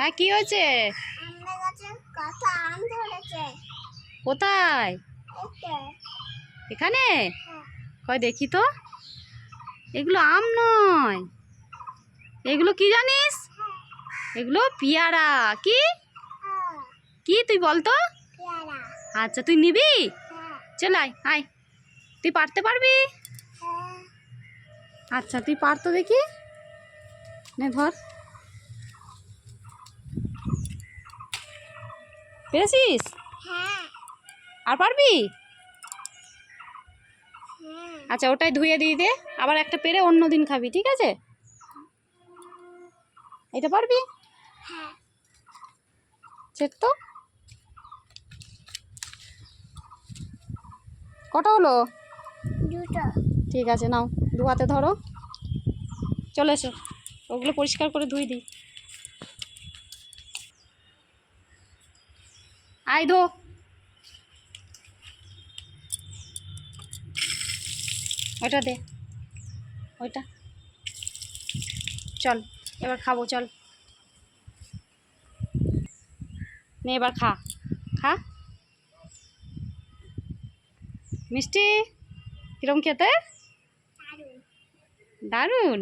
হ্যাঁ কি হয়েছে? কোথায়? এখানে? হ্যাঁ। কয় দেখি তো। এগুলো আম নয়। এগুলো কি জানিস? এগুলো পিয়ারা। কি? হ্যাঁ। কি তুই বল তো। আচ্ছা তুই নিবি? হ্যাঁ। চল আয় তুই পারতে পারবি? হ্যাঁ। আচ্ছা তুই পারতো দেখি। নে ধর। পেরেছিস? হ্যাঁ। আর পারবি? হ্যাঁ। আচ্ছা ওটাই ধুয়ে দিয়ে দে। আবার একটা পেরে অন্য দিন খাবি ঠিক আছে? এটা পারবি? হ্যাঁ। চেক তো। কটা হলো? ঠিক আছে নাও। দু হাতে ধরো। চলে এসো। ওগুলো পরিষ্কার করে ধুই দিই। আয় ধো। ওইটা দে। ওইটা। চল এবার খাব চল। নে এবার খা। খা। মিষ্টি কিরম খেতে? দারুণ। দারুণ।